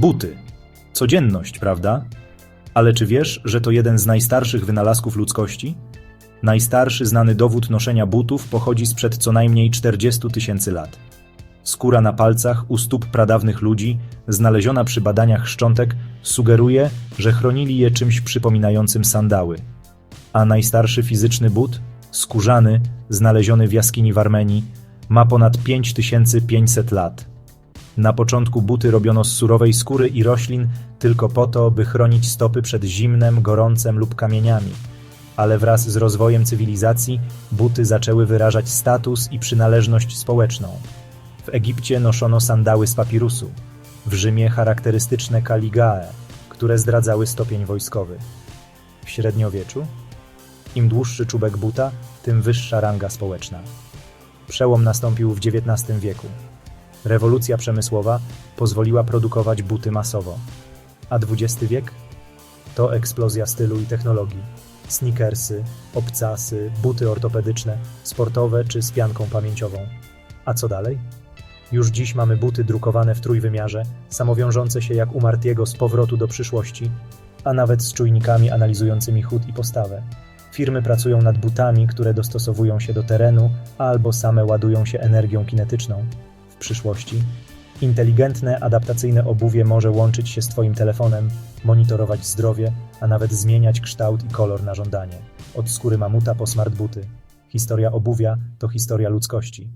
Buty. Codzienność, prawda? Ale czy wiesz, że to jeden z najstarszych wynalazków ludzkości? Najstarszy znany dowód noszenia butów pochodzi sprzed co najmniej 40 tysięcy lat. Skóra na palcach u stóp pradawnych ludzi, znaleziona przy badaniach szczątek, sugeruje, że chronili je czymś przypominającym sandały. A najstarszy fizyczny but, skórzany, znaleziony w jaskini w Armenii, ma ponad 5500 lat. Na początku buty robiono z surowej skóry i roślin tylko po to, by chronić stopy przed zimnem, gorącem lub kamieniami. Ale wraz z rozwojem cywilizacji buty zaczęły wyrażać status i przynależność społeczną. W Egipcie noszono sandały z papirusu, w Rzymie charakterystyczne kaligae, które zdradzały stopień wojskowy. W średniowieczu im dłuższy czubek buta, tym wyższa ranga społeczna. Przełom nastąpił w XIX wieku. Rewolucja przemysłowa pozwoliła produkować buty masowo. A XX wiek? To eksplozja stylu i technologii. Sneakersy, obcasy, buty ortopedyczne, sportowe czy z pianką pamięciową. A co dalej? Już dziś mamy buty drukowane w trójwymiarze, samowiążące się jak u Martiego z powrotu do przyszłości, a nawet z czujnikami analizującymi chód i postawę. Firmy pracują nad butami, które dostosowują się do terenu albo same ładują się energią kinetyczną. Przyszłości inteligentne, adaptacyjne obuwie może łączyć się z Twoim telefonem, monitorować zdrowie, a nawet zmieniać kształt i kolor na żądanie. Od skóry mamuta po smart buty. Historia obuwia to historia ludzkości.